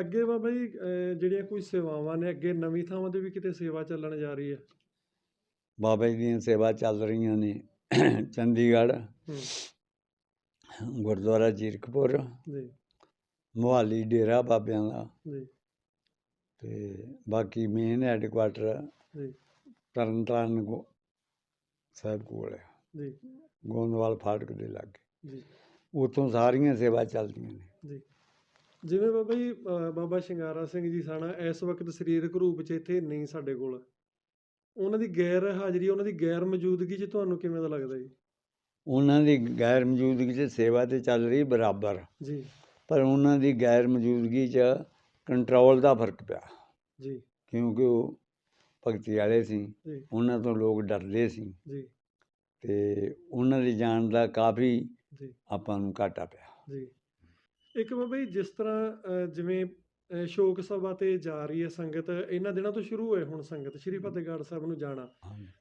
ਅੱਗੇ ਬਾਬਾ ਜੀ ਜਿਹੜੀਆਂ ਕੋਈ ਸੇਵਾਵਾਂ ਨੇ ਅੱਗੇ ਨਵੀਂ ਥਾਵਾਂ ਤੇ ਵੀ ਕਿਤੇ ਸੇਵਾ ਚੱਲਣ ਜਾ ਰਹੀ ਹੈ ਬਾਬਾ ਜੀ ਦੀਆਂ ਸੇਵਾ ਚੱਲ ਰਹੀਆਂ ਨੇ। ਚੰਡੀਗੜ੍ਹ। ਗੁਰਦੁਆਰਾ ਜੀਰਕਪੁਰ ਜੀ। ਮੁਹਾਲੀ ਡੇਰਾ ਬਾਬਿਆਂ ਦਾ। ਜੀ। ਤੇ ਬਾਕੀ ਮੇਨ ਹੈੱਡਕੁਆਟਰ ਜੀ। ਤਰਨਤਾਰਨ ਕੋ ਸਾਹਿਬ ਕੋਲ ਹੈ। ਜੀ। ਗੋਂਦਵਾਲ ਫਾਟਕ ਦੇ ਲਾਗੇ। ਜੀ। ਉੱਥੋਂ ਸਾਰੀਆਂ ਸੇਵਾ ਚੱਲਦੀਆਂ ਨੇ। ਜੀ। ਜਿਵੇਂ ਬਾਬਾ ਜੀ ਬਾਬਾ ਸ਼ਿੰਗਾਰਾ ਸਿੰਘ ਜੀ ਸਾਣਾ ਇਸ ਵਕਤ ਸਰੀਰਕ ਰੂਪ 'ਚ ਇੱਥੇ ਨਹੀਂ ਸਾਡੇ ਕੋਲ। ਉਹਨਾਂ ਦੀ ਗੈਰ ਹਾਜ਼ਰੀ ਉਹਨਾਂ ਦੀ ਗੈਰ ਮੌਜੂਦਗੀ 'ਚ ਤੁਹਾਨੂੰ ਕਿਵੇਂ ਦਾ ਲੱਗਦਾ ਜੀ? ਉਹਨਾਂ ਦੀ ਗੈਰ ਮੌਜੂਦਗੀ 'ਚ ਸੇਵਾ ਤੇ ਚੱਲ ਰਹੀ ਬਰਾਬਰ। ਜੀ। ਪਰ ਉਹਨਾਂ ਦੀ ਗੈਰ ਮੌਜੂਦਗੀ 'ਚ ਕੰਟਰੋਲ ਦਾ ਫ਼ਰਕ ਪਿਆ। ਜੀ। ਕਿਉਂਕਿ ਉਹ ਭਗਤੀ ਵਾਲੇ ਸੀ। ਜੀ। ਉਹਨਾਂ ਤੋਂ ਲੋਕ ਡਰਦੇ ਸੀ। ਜੀ। ਤੇ ਉਹਨਾਂ ਦੀ ਜਾਨ ਦਾ ਕਾਫੀ ਜੀ। ਆਪਾਂ ਨੂੰ ਘਾਟਾ ਪਿਆ। ਜੀ। ਇੱਕ ਬਾਬਾ ਜੀ ਜਿਸ ਤਰ੍ਹਾਂ ਅ, ਜਿਵੇਂ ਸ਼ੋਕ ਸਭਾ ਤੇ ਜਾ ਰਹੀ ਹੈ ਸੰਗਤ। ਇਹਨਾਂ ਦਿਨਾਂ ਤੋਂ ਸ਼ੁਰੂ ਹੋਏ ਹੁਣ ਸੰਗਤ ਸ਼੍ਰੀ ਫਤਿਹਗੜ੍ਹ ਸਾਹਿਬ ਨੂੰ ਜਾਣਾ।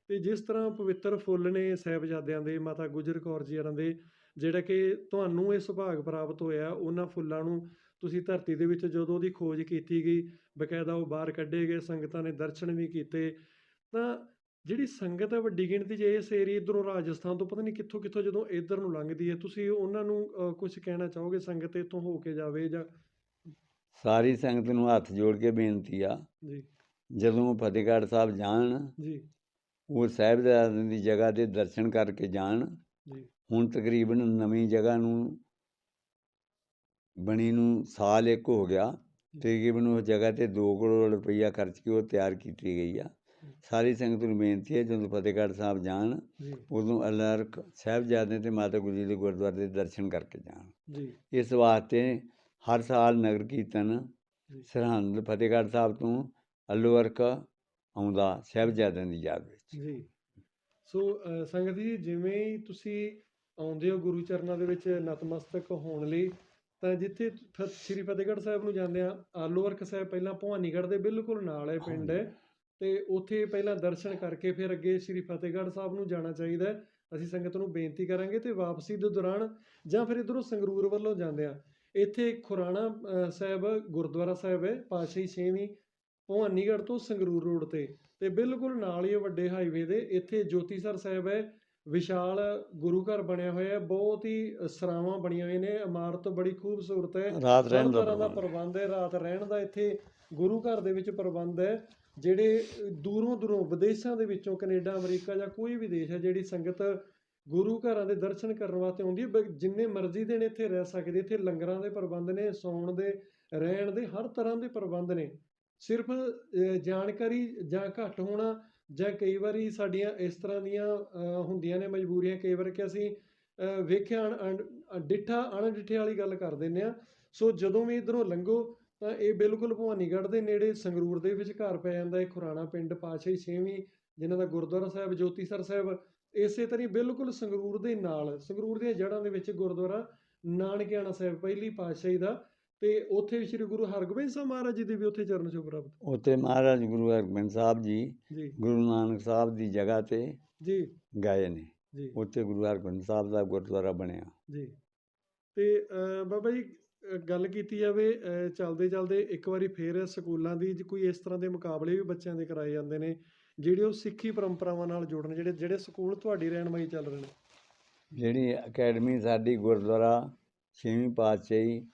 ਤੇ ਜਿਸ ਤਰ੍ਹਾਂ ਪਵਿੱਤਰ ਫੁੱਲ ਨੇ ਸਾਹਿਬਜ਼ਾਦਿਆਂ ਦੇ ਮਾਤਾ ਗੁਜਰ ਕੌਰ ਜੀ ਹਰਾਂ ਦੇ ਜਿਹੜਾ ਕਿ ਤੁਹਾਨੂੰ ਇਹ ਸੁਭਾਗ ਪ੍ਰਾਪਤ ਹੋਇਆ ਉਹਨਾਂ ਫੁੱਲਾਂ ਨੂੰ ਤੁਸੀਂ ਧਰਤੀ ਦੇ ਵਿੱਚ ਜਦੋਂ ਉਹਦੀ ਖੋਜ ਕੀਤੀ ਗਈ ਬਕਾਇਦਾ ਉਹ ਬਾਹਰ ਕੱਢੇ ਗਏ ਸੰਗਤਾਂ ਨੇ ਦਰਸ਼ਨ ਵੀ ਕੀਤੇ। ਤਾਂ ਜਿਹੜੀ ਸੰਗਤ ਹੈ ਵੱਡੀ ਗਿਣਤੀ 'ਚ ਇਸ ਏਰੀਏ ਇਧਰੋਂ ਰਾਜਸਥਾਨ ਤੋਂ ਪਤਾ ਨਹੀਂ ਕਿੱਥੋਂ ਕਿੱਥੋਂ ਜਦੋਂ ਇੱਧਰ ਨੂੰ ਲੰਘਦੀ ਹੈ ਤੁਸੀਂ ਉਹਨਾਂ ਨੂੰ ਕੁਝ ਕਹਿਣਾ ਚਾਹੋਗੇ ਸੰਗਤ ਇੱਥੋਂ ਹੋ ਕੇ ਜਾਵੇ ਜਾਂ ਸਾਰੀ ਸੰਗਤ ਨੂੰ ਹੱਥ ਜੋੜ ਕੇ ਬੇਨਤੀ ਆ। ਜੀ। ਜਦੋਂ ਉਹ ਫਤਿਹਗੜ੍ਹ ਸਾਹਿਬ ਜਾਣ ਜੀ। ਉਹ ਸਾਹਿਬਜ਼ਾਦਿਆਂ ਦੀ ਜਗ੍ਹਾ ਦੇ ਦਰਸ਼ਨ ਕਰਕੇ ਜਾਣ ਜੀ। ਹੁਣ ਤਕਰੀਬਨ ਨਵੀਂ ਜਗ੍ਹਾ ਨੂੰ ਬਣੀ ਨੂੰ ਸਾਲ ਇੱਕ ਹੋ ਗਿਆ। ਤਕਰੀਬਨ ਉਸ ਜਗ੍ਹਾ ਤੇ 2 ਕਰੋੜ ਰੁਪਈਆ ਖਰਚ ਕੇ ਉਹ ਤਿਆਰ ਕੀਤੀ ਗਈ ਆ। ਸਾਰੀ ਸੰਗਤ ਨੂੰ ਬੇਨਤੀ ਹੈ ਜਦੋਂ ਫਤਿਹਗੜ੍ਹ ਸਾਹਿਬ ਜਾਣ ਉਦੋਂ ਅਲਰਕ ਸਾਹਿਬਜ਼ਾਦੇ ਤੇ ਮਾਤਾ ਗੁਜਰੀ ਦੇ ਗੁਰਦੁਆਰੇ ਦੇ ਦਰਸ਼ਨ ਕਰਕੇ ਜਾਣ। ਜੀ। ਇਸ ਵਾਸਤੇ ਹਰ ਸਾਲ ਨਗਰ ਕੀਰਤਨ ਸਰਹੰਦ ਫਤਿਹਗੜ੍ਹ ਸਾਹਿਬ ਤੋਂ ਅਲਵਰਕ ਆਉਂਦਾ ਸਾਹਿਬਜ਼ਾਦਿਆਂ ਦੀ ਯਾਦ ਵਿੱਚ। ਜੀ। ਸੋ ਸੰਗਤ ਜੀ ਜਿਵੇਂ ਹੀ ਤੁਸੀਂ ਆਉਂਦੇ ਹੋ ਗੁਰੂ ਚਰਨਾਂ ਦੇ ਵਿੱਚ ਨਤਮਸਤਕ ਹੋਣ ਲਈ ਤਾਂ ਜਿੱਥੇ ਸ੍ਰੀ ਫਤਿਹਗੜ੍ਹ ਸਾਹਿਬ ਨੂੰ ਜਾਂਦੇ ਆ ਆਲੂਵਰਕ ਸਾਹਿਬ ਪਹਿਲਾਂ ਭਵਾਨੀਗੜ੍ਹ ਦੇ ਬਿਲਕੁਲ ਨਾਲ ਹੈ ਪਿੰਡ ਹੈ। ਤੇ ਉੱਥੇ ਪਹਿਲਾਂ ਦਰਸ਼ਨ ਕਰਕੇ ਫਿਰ ਅੱਗੇ ਸ੍ਰੀ ਫਤਿਹਗੜ੍ਹ ਸਾਹਿਬ ਨੂੰ ਜਾਣਾ ਚਾਹੀਦਾ। ਅਸੀਂ ਸੰਗਤ ਨੂੰ ਬੇਨਤੀ ਕਰਾਂਗੇ ਤੇ ਵਾਪਸੀ ਦੇ ਦੌਰਾਨ ਜਾਂ ਫਿਰ ਇਧਰੋਂ ਸੰਗਰੂਰ ਵੱਲੋਂ ਜਾਂਦੇ ਆ ਇੱਥੇ ਖੁਰਾਣਾ ਸਾਹਿਬ ਗੁਰਦੁਆਰਾ ਸਾਹਿਬ ਹੈ ਪਾਤਸ਼ਾਹੀ ਛੇਵੀਂ ਭਵਾਨੀਗੜ੍ਹ ਤੋਂ ਸੰਗਰੂਰ ਰੋਡ ਤੇ ਤੇ ਬਿਲਕੁਲ ਨਾਲ ਹੀ ਵੱਡੇ ਹਾਈਵੇ ਦੇ ਇੱਥੇ ਜੋਤੀਸਰ ਸਾਹਿਬ ਹੈ ਵਿਸ਼ਾਲ ਗੁਰੂ ਘਰ ਬਣਿਆ ਹੋਇਆ ਹੈ ਬਹੁਤ ਹੀ ਸਰਾਵਾਂ ਬਣੀਆਂ ਹੋਈਆਂ ਨੇ ਇਮਾਰਤ ਬੜੀ ਖੂਬਸੂਰਤ ਹੈ ਰਾਤ ਰਹਿਣ ਦਾ। ਪ੍ਰਬੰਧ ਹੈ ਰਾਤ ਰਹਿਣ ਦਾ ਇੱਥੇ ਗੁਰੂ ਘਰ ਦੇ ਵਿੱਚ ਪ੍ਰਬੰਧ ਹੈ ਜਿਹੜੇ ਦੂਰੋਂ ਦੂਰੋਂ ਵਿਦੇਸ਼ਾਂ ਦੇ ਵਿੱਚੋਂ ਕੈਨੇਡਾ ਅਮਰੀਕਾ ਜਾਂ ਕੋਈ ਵੀ ਦੇਸ਼ ਹੈ ਜਿਹੜੀ ਸੰਗਤ ਗੁਰੂ ਘਰਾਂ ਦੇ ਦਰਸ਼ਨ ਕਰਨ ਵਾਸਤੇ ਆਉਂਦੀ ਹੈ ਬ- ਜਿੰਨੇ ਮਰਜ਼ੀ ਦੇ ਨੇ ਇੱਥੇ ਰਹਿ ਸਕਦੇ, ਇੱਥੇ ਲੰਗਰਾਂ ਦੇ ਪ੍ਰਬੰਧ ਨੇ, ਸੌਣ ਦੇ, ਰਹਿਣ ਦੇ, ਹਰ ਤਰ੍ਹਾਂ ਦੇ ਪ੍ਰਬੰਧ ਨੇ। ਸਿਰਫ ਜਾਣਕਾਰੀ ਜਾਂ ਘੱਟ ਹੋਣਾ ਜਾਂ ਕਈ ਵਾਰੀ ਸਾਡੀਆਂ ਇਸ ਤਰ੍ਹਾਂ ਦੀਆਂ ਹੁੰਦੀਆਂ ਨੇ ਮਜਬੂਰੀਆਂ, ਕਈ ਵਾਰ ਕਿ ਅਸੀਂ ਵੇਖਿਆ ਅਣ- ਅਣ- ਡਿੱਠਾ, ਅਣਡਿੱਠੇ ਵਾਲੀ ਗੱਲ ਕਰ ਦਿੰਦੇ ਆ ਸੋ ਜਦੋਂ ਵੀ ਇਧਰੋਂ ਲੰਘੋ, ਤਾਂ ਇਹ ਬਿਲਕੁਲ ਭਵਾਨੀਗੜ੍ਹ ਦੇ ਨੇੜੇ ਸੰਗਰੂਰ ਦੇ ਵਿੱਚ ਘਰ ਪੈ ਜਾਂਦਾ ਹੈ, ਖੁਰਾਣਾ ਪਿੰਡ, ਪਾਤਸ਼ਾਹੀ ਛੇਵੀਂ, ਜਿਨ੍ਹਾਂ ਦਾ ਗੁਰਦੁਆਰਾ ਸਾਹਿਬ, ਜੋਤੀਸਰ ਸਾਹਿਬ ਇਸੇ ਤਰ੍ਹਾਂ ਬਿਲਕੁਲ ਸੰਗਰੂਰ ਦੇ ਨਾਲ ਸੰਗਰੂਰ ਦੀਆਂ ਜੜ੍ਹਾਂ ਦੇ ਵਿੱਚ ਗੁਰਦੁਆਰਾ ਨਾਨਕਿਆਣਾ ਸਾਹਿਬ ਪਹਿਲੀ ਪਾਤਸ਼ਾਹੀ ਦਾ ਤੇ ਉੱਥੇ ਵੀ ਸ੍ਰੀ ਗੁਰੂ ਹਰਗੋਬਿੰਦ ਸਾਹਿਬ ਮਹਾਰਾਜ ਜੀ ਦੇ ਵੀ ਉੱਥੇ ਚਰਨ ਛੋਹ ਪ੍ਰਾਪਤ। ਉੱਥੇ ਮਹਾਰਾਜ ਗੁਰੂ ਹਰਗੋਬਿੰਦ ਸਾਹਿਬ ਜੀ ਗੁਰੂ ਨਾਨਕ ਸਾਹਿਬ ਦੀ ਜਗ੍ਹਾ ਤੇ ਜੀ। ਗਏ ਨੇ। ਜੀ। ਉੱਥੇ ਗੁਰੂ ਹਰਗੋਬਿੰਦ ਸਾਹਿਬ ਦਾ ਗੁਰਦੁਆਰਾ ਬਣਿਆ। ਜੀ। ਤੇ ਬਾਬਾ ਜੀ ਗੱਲ ਕੀਤੀ ਜਾਵੇ ਚੱਲਦੇ ਚੱਲਦੇ ਇੱਕ ਵਾਰੀ ਫੇਰ ਸਕੂਲਾਂ ਦੀ ਕੋਈ ਇਸ ਤਰ੍ਹਾਂ ਦੇ ਮੁਕਾਬਲੇ ਵੀ ਬੱਚਿਆਂ ਦੇ ਕਰਾਏ ਜਾਂਦੇ ਨੇ। ਜਿਹੜੇ ਉਹ ਸਿੱਖੀ ਪਰੰਪਰਾਵਾਂ ਨਾਲ ਜੁੜਨ ਜਿਹੜੇ ਜਿਹੜੇ ਸਕੂਲ ਤੁਹਾਡੀ ਰਹਿਨਮਾਈ ਚੱਲ ਰਹੇ ਨੇ? ਜਿਹੜੀ ਅਕੈਡਮੀ ਸਾਡੀ ਗੁਰਦੁਆਰਾ ਛੇਵੀਂ ਪਾਤਸ਼ਾਹੀ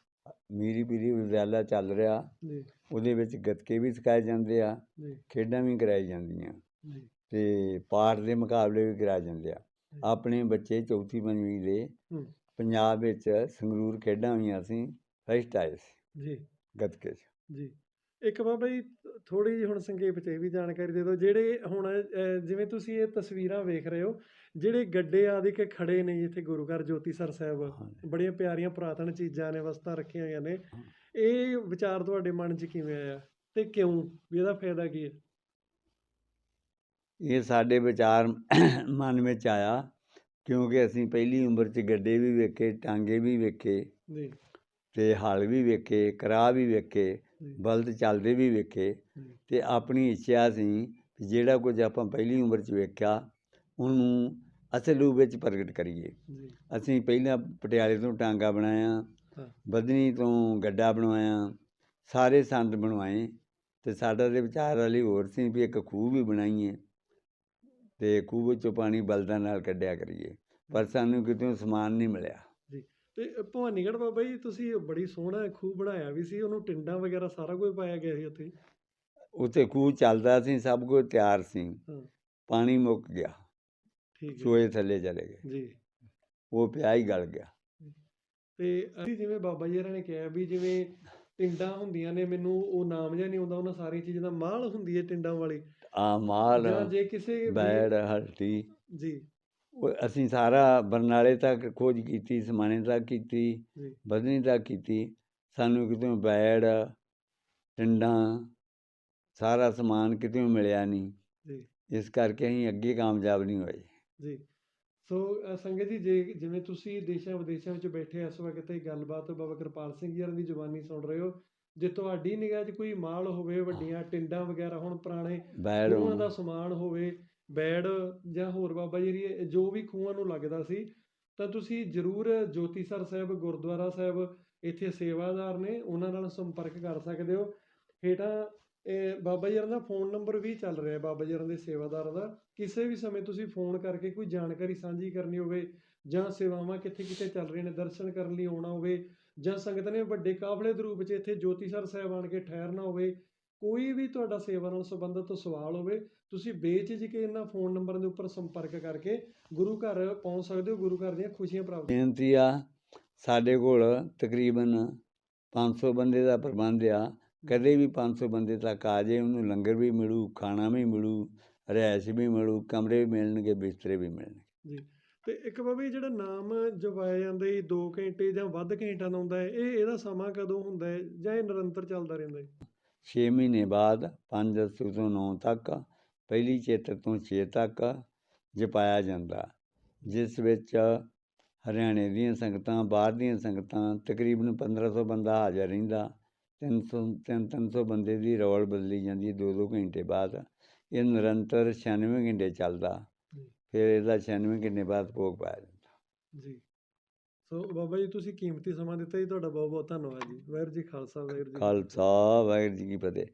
ਮੀਰੀ ਪੀਰੀ ਵਿਦਿਆਲਾ ਚੱਲ ਰਿਹਾ ਜੀ। ਉਹਦੇ ਵਿੱਚ ਗੱਤਕੇ ਵੀ ਸਿਖਾਏ ਜਾਂਦੇ ਆ ਜੀ। ਖੇਡਾਂ ਵੀ ਕਰਾਈ ਜਾਂਦੀਆਂ। ਜੀ। ਤੇ ਪਾਠ ਦੇ ਮੁਕਾਬਲੇ ਵੀ ਕਰਾਏ ਜਾਂਦੇ ਆ। ਆਪਣੇ ਬੱਚੇ ਚੌਥੀ ਪੰਜਵੀਂ ਦੇ ਹੂੰ। ਪੰਜਾਬ ਵਿੱਚ ਸੰਗਰੂਰ ਖੇਡਾਂ ਹੋਈਆਂ ਸੀ ਫਸਟ ਆਏ ਸੀ। ਜੀ। ਗੱਤਕੇ 'ਚ। ਜੀ। ਇੱਕ ਬਾਬਾ ਜੀ ਥੋੜੀ ਜਿਹੀ ਹੁਣ ਸੰਖੇਪ ਚ ਇਹ ਵੀ ਜਾਣਕਾਰੀ ਦੇ ਦਿਓ ਜਿਹੜੇ ਹੁਣ ਅ, ਜਿਵੇਂ ਤੁਸੀਂ ਇਹ ਤਸਵੀਰਾਂ ਵੇਖ ਰਹੇ ਹੋ ਜਿਹੜੇ ਗੱਡੇ ਆਦਿ ਕੇ ਖੜੇ ਨੇ ਇੱਥੇ ਗੁਰੂ ਘਰ ਜੋਤੀਸਰ ਸਾਹਿਬ ਹਾਂਜੀ। ਬੜੀਆਂ ਪਿਆਰੀਆਂ ਪੁਰਾਤਨ ਚੀਜ਼ਾਂ ਨੇ ਵਸਤਾਂ ਰੱਖੀਆਂ ਹੋਈਆਂ ਨੇ ਹਾਂ। ਇਹ ਵਿਚਾਰ ਤੁਹਾਡੇ ਮਨ 'ਚ ਕਿਵੇਂ ਆਇਆ ਤੇ ਕਿਉਂ ਵੀ ਇਹਦਾ ਫਾਇਦਾ ਕੀ ਹੈ ਇਹ ਸਾਡੇ ਵਿਚਾਰ ਮਨ ਵਿੱਚ ਆਇਆ ਕਿਉਂਕਿ ਅਸੀਂ ਪਹਿਲੀ ਉਮਰ 'ਚ ਗੱਡੇ ਵੀ ਵੇਖੇ ਟਾਂਗੇ ਵੀ ਵੇਖੇ ਜੀ ਤੇ ਹਲ ਵੀ ਵੇਖੇ ਕਰਾਹ ਵੀ ਵੇਖੇ ਜੀ ਬਲਦ ਚੱਲਦੇ ਵੀ ਵੇਖੇ ਜੀ ਤੇ ਆਪਣੀ ਇੱਛਾ ਸੀ ਜਿਹੜਾ ਕੁਝ ਆਪਾਂ ਪਹਿਲੀ ਉਮਰ 'ਚ ਵੇਖਿਆ ਉਹਨੂੰ ਅਸਲ ਰੂਪ ਵਿੱਚ ਪ੍ਰਗਟ ਕਰੀਏ। ਅਸੀਂ ਪਹਿਲਾਂ ਪਟਿਆਲੇ ਤੋਂ ਟਾਂਗਾ ਬਣਾਇਆ ਬਦਨੀ ਤੋਂ ਗੱਡਾ ਬਣਵਾਇਆ ਸਾਰੇ ਸੰਦ ਬਣਵਾਏ ਤੇ ਸਾਡਾ ਦੇ ਵਿਚਾਰ ਵਾਲੀ ਹੋਰ ਸੀ ਵੀ ਇੱਕ ਖੂਹ ਵੀ ਬਣਾਈਏ ਤੇ ਖੂਹ ਵਿੱਚੋਂ ਪਾਣੀ ਬਲਦਾਂ ਨਾਲ ਕੱਢਿਆ ਕਰੀਏ ਪਰ ਸਾਨੂੰ ਕਿਤੇ ਸਮਾਨ ਨਹੀਂ ਮਿਲਿਆ। ਤੇ ਭਵਾਨੀਗੜ੍ਹ ਬਾਬਾ ਜੀ ਤੁਸੀਂ ਬੜੀ ਸੋਹਣਾ ਖੂਹ ਬਣਾਇਆ ਵੀ ਸੀ ਉਹਨੂੰ ਟਿੰਡਾਂ ਵਗੈਰਾ ਸਾਰਾ ਕੁਝ ਪਾਇਆ ਗਿਆ ਸੀ ਉੱਥੇ? ਉੱਥੇ ਖੂਹ ਚੱਲਦਾ ਸੀ ਸਭ ਕੁਝ ਤਿਆਰ ਸੀ। ਪਾਣੀ ਮੁੱਕ ਗਿਆ। ਠੀਕ ਹੈ। ਸੋਏ ਥੱਲੇ ਚਲੇ ਗਏ। ਜੀ। ਉਹ ਪਿਆ ਹੀ ਗਲ ਗਿਆ। ਤੇ ਅਸੀਂ ਜਿਵੇਂ ਬਾਬਾ ਜੀ ਹੋਰਾਂ ਨੇ ਕਿਹਾ ਵੀ ਜਿਵੇਂ ਟਿੰਡਾਂ ਹੁੰਦੀਆਂ ਨੇ ਮੈਨੂੰ ਉਹ ਨਾਮ ਜਿਹਾ ਨਹੀਂ ਆਉਂਦਾ ਉਹਨਾਂ ਸਾਰੀਆਂ ਚੀਜ਼ਾਂ ਦਾ ਮਾਲ ਹੁੰਦੀ ਹੈ ਟਿੰਡਾਂ ਵਾਲੀ। ਆ ਮਾਲ ਜਾਂ ਜੇ ਕਿਸੇ ਬੈੜ ਹਲਟੀ। ਜੀ। ਅਸੀਂ ਸਾਰਾ ਬਰਨਾਲੇ ਤੱਕ ਖੋਜ ਕੀਤੀ ਸਮਾਣੇ ਤੱਕ ਕੀਤੀ ਬਦਨੀ ਤੱਕ ਕੀਤੀ। ਸਾਨੂੰ ਕਿਤੋਂ ਬੈੜ ਟਿੰਡਾਂ ਸਾਰਾ ਸਮਾਨ ਕਿਤੋਂ ਮਿਲਿਆ ਨਹੀਂ। ਜੀ। ਇਸ ਕਰਕੇ ਅਸੀਂ ਅੱਗੇ ਕਾਮਯਾਬ ਨਹੀਂ ਹੋਏ। ਜੀ। ਸੋ ਸੰਗਤ ਜੀ ਜੇ ਜਿਵੇਂ ਤੁਸੀਂ ਦੇਸ਼ਾਂ ਵਿਦੇਸ਼ਾਂ ਵਿੱਚ ਬੈਠੇ ਇਸ ਵਕਤ ਇਹ ਗੱਲਬਾਤ ਬਾਬਾ ਕਿਰਪਾਲ ਸਿੰਘ ਜੀ ਦੀ ਜ਼ੁਬਾਨੀ ਸੁਣ ਰਹੇ ਹੋ ਜੇ ਤੁਹਾਡੀ ਨਿਗਾਹ 'ਚ ਕੋਈ ਮਾਲ ਹੋਵੇ ਵੱਡੀਆਂ ਟਿੰਡਾਂ ਵਗੈਰਾ ਹੁਣ ਪੁਰਾਣੇ ਬੈੜ ਖੂਹਾਂ ਦਾ ਸਮਾਨ ਹੋਵੇ ਬੈੜ ਜਾਂ ਹੋਰ ਬਾਬਾ ਜੀ ਦੀ ਜੋ ਵੀ ਖੂਹਾਂ ਨੂੰ ਲੱਗਦਾ ਸੀ, ਤਾਂ ਤੁਸੀਂ ਜ਼ਰੂਰ ਜੋਤੀਸਰ ਸਾਹਿਬ, ਗੁਰਦੁਆਰਾ ਸਾਹਿਬ, ਇੱਥੇ ਸੇਵਾਦਾਰ ਨੇ, ਉਹਨਾਂ ਨਾਲ ਸੰਪਰਕ ਕਰ ਸਕਦੇ ਹੋ। ਹੇਠਾਂ ਬਾਬਾ ਜੀ ਹੋਰਾਂ ਦਾ ਫੋਨ ਨੰਬਰ ਵੀ ਚੱਲ ਰਿਹਾ ਬਾਬਾ ਜੀ ਹੋਰਾਂ ਦੇ ਸੇਵਾਦਾਰ ਦਾ। ਕਿਸੇ ਵੀ ਸਮੇਂ ਤੁਸੀਂ ਫੋਨ ਕਰਕੇ ਕੋਈ ਜਾਣਕਾਰੀ ਸਾਂਝੀ ਕਰਨੀ ਹੋਵੇ, ਜਾਂ ਸੇਵਾਵਾਂ ਕਿੱਥੇ ਕਿੱਥੇ ਚੱਲ ਰਹੀਆਂ ਨੇ, ਦਰਸ਼ਨ ਕਰਨ ਲਈ ਆਉਣਾ ਹੋਵੇ, ਜਾਂ ਸੰਗਤ ਨੇ ਵੱਡੇ ਕਾਫਲੇ ਦੇ ਰੂਪ 'ਚ ਇੱਥੇ ਜੋਤੀਸਰ ਸਾਹਿਬ ਆਣ ਕੇ ਠਹਿਰਨਾ ਹੋਵੇ ਕੋਈ ਵੀ ਤੁਹਾਡਾ ਸੇਵਾ ਨਾਲ ਸੰਬੰਧਿਤ ਸਵਾਲ ਹੋਵੇ ਤੁਸੀਂ ਬੇਝਿਜਕ ਇਹਨਾਂ ਫੋਨ ਨੰਬਰਾਂ ਦੇ ਉੱਪਰ ਸੰਪਰਕ ਕਰਕੇ ਗੁਰੂ ਘਰ ਪਹੁੰਚ ਸਕਦੇ ਹੋ ਗੁਰੂ ਘਰ ਦੀਆਂ ਖੁਸ਼ੀਆਂ ਪ੍ਰਾਪਤ ਬੇਨਤੀ ਆ ਸਾਡੇ ਕੋਲ ਤਕਰੀਬਨ 500 ਬੰਦੇ ਦਾ ਪ੍ਰਬੰਧ ਆ ਕਦੇ ਵੀ 500 ਬੰਦੇ ਤੱਕ ਆ ਜੇ ਉਹਨੂੰ ਲੰਗਰ ਵੀ ਮਿਲੂ ਖਾਣਾ ਵੀ ਮਿਲੂ ਰਿਹਾਇਸ਼ ਵੀ ਮਿਲੂ ਕਮਰੇ ਵੀ ਮਿਲਣਗੇ ਬਿਸਤਰੇ ਵੀ ਮਿਲਣਗੇ। ਜੀ ਤੇ ਇੱਕ ਬਾਬਾ ਜਿਹੜਾ ਨਾਮ ਜਪਾਇਆ ਜਾਂਦਾ ਹੈ 2 ਘੰਟੇ ਜਾਂ ਵੱਧ ਘੰਟਿਆਂ ਦਾ ਹੁੰਦਾ ਹੈ ਇਹ ਇਹਦਾ ਸਮਾਂ ਕਦੋਂ ਹੁੰਦਾ ਹੈ ਜਾਂ ਇਹ ਨਿਰੰਤਰ ਚੱਲਦਾ ਰਹਿੰਦਾ ਹੈ? 6 ਮਹੀਨੇ ਬਾਅਦ 5 ਅੱਸੂ ਤੋਂ 9 ਤੱਕ ਪਹਿਲੀ ਚੇਤਰ ਤੋਂ 6 ਤੱਕ ਜਪਾਇਆ ਜਾਂਦਾ। ਜਿਸ ਵਿੱਚ ਹਰਿਆਣੇ ਦੀਆਂ ਸੰਗਤਾਂ ਬਾਹਰ ਦੀਆਂ ਸੰਗਤਾਂ ਤਕਰੀਬਨ 1500 ਬੰਦਾ ਹਾਜ਼ਰ ਰਹਿੰਦਾ। 300 ਤਿੰਨ 300 ਬੰਦੇ ਦੀ ਰੌਲ ਬਦਲੀ ਜਾਂਦੀ 2-2 ਘੰਟੇ ਬਾਅਦ। ਇਹ ਨਿਰੰਤਰ 96 ਘੰਟੇ ਚੱਲਦਾ। ਫਿਰ ਇਹਦਾ 96 ਘੰਟੇ ਬਾਅਦ ਭੋਗ ਪਾਇਆ ਜਾਂਦਾ। ਜੀ। ਸੋ ਬਾਬਾ ਜੀ ਤੁਸੀਂ ਕੀਮਤੀ ਸਮਾਂ ਦਿੱਤਾ ਜੀ ਤੁਹਾਡਾ ਬਹੁਤ ਬਹੁਤ ਧੰਨਵਾਦ ਜੀ ਵਾਹਿਗੁਰੂ ਜੀ ਖਾਲਸਾ ਵਾਹਿਗੁਰੂ ਜੀ। ਖਾਲਸਾ ਵਾਹਿਗੁਰੂ ਜੀ ਕੀ ਫਤਿਹ